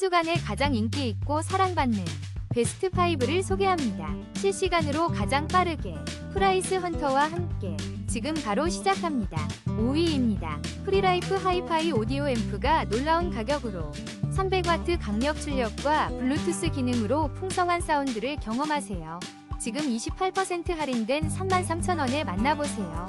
주간에 가장 인기 있고 사랑받는 베스트 5를 소개합니다. 실시간으로 가장 빠르게 프라이스 헌터와 함께 지금 바로 시작합니다. 5위입니다. 프리라이프 하이파이 오디오 앰프가 놀라운 가격으로 300W 강력 출력과 블루투스 기능으로 풍성한 사운드를 경험하세요. 지금 28% 할인된 33,000원에 만나보세요.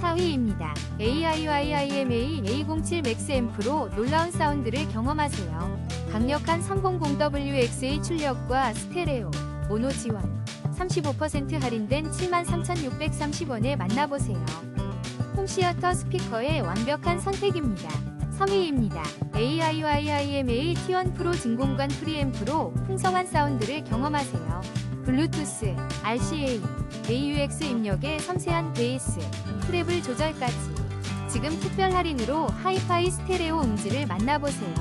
4위입니다. AIYIMA A07 맥스 앰프로 놀라운 사운드를 경험하세요. 강력한 300WX의 출력과 스테레오, 모노 지원, 35% 할인된 73,630원에 만나보세요. 홈시어터 스피커의 완벽한 선택입니다. 3위입니다. AIYIMA T1 프로 진공관 프리앰프로 풍성한 사운드를 경험하세요. 블루투스, RCA, AUX 입력의 섬세한 베이스, 트래블 조절까지. 지금 특별 할인으로 하이파이 스테레오 음질을 만나보세요.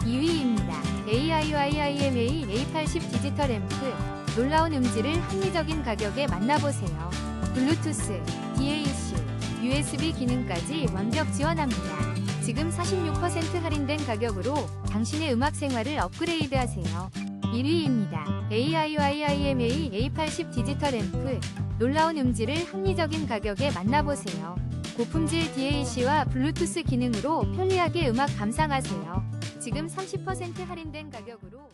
2위입니다. AIYIMA A80 디지털 앰프. 놀라운 음질을 합리적인 가격에 만나보세요. 블루투스, DAC, USB 기능까지 완벽 지원합니다. 지금 46% 할인된 가격으로 당신의 음악 생활을 업그레이드 하세요. 1위입니다. AIYIMA A80 디지털 앰프. 놀라운 음질을 합리적인 가격에 만나보세요. 고품질 DAC와 블루투스 기능으로 편리하게 음악 감상하세요. 지금 30% 할인된 가격으로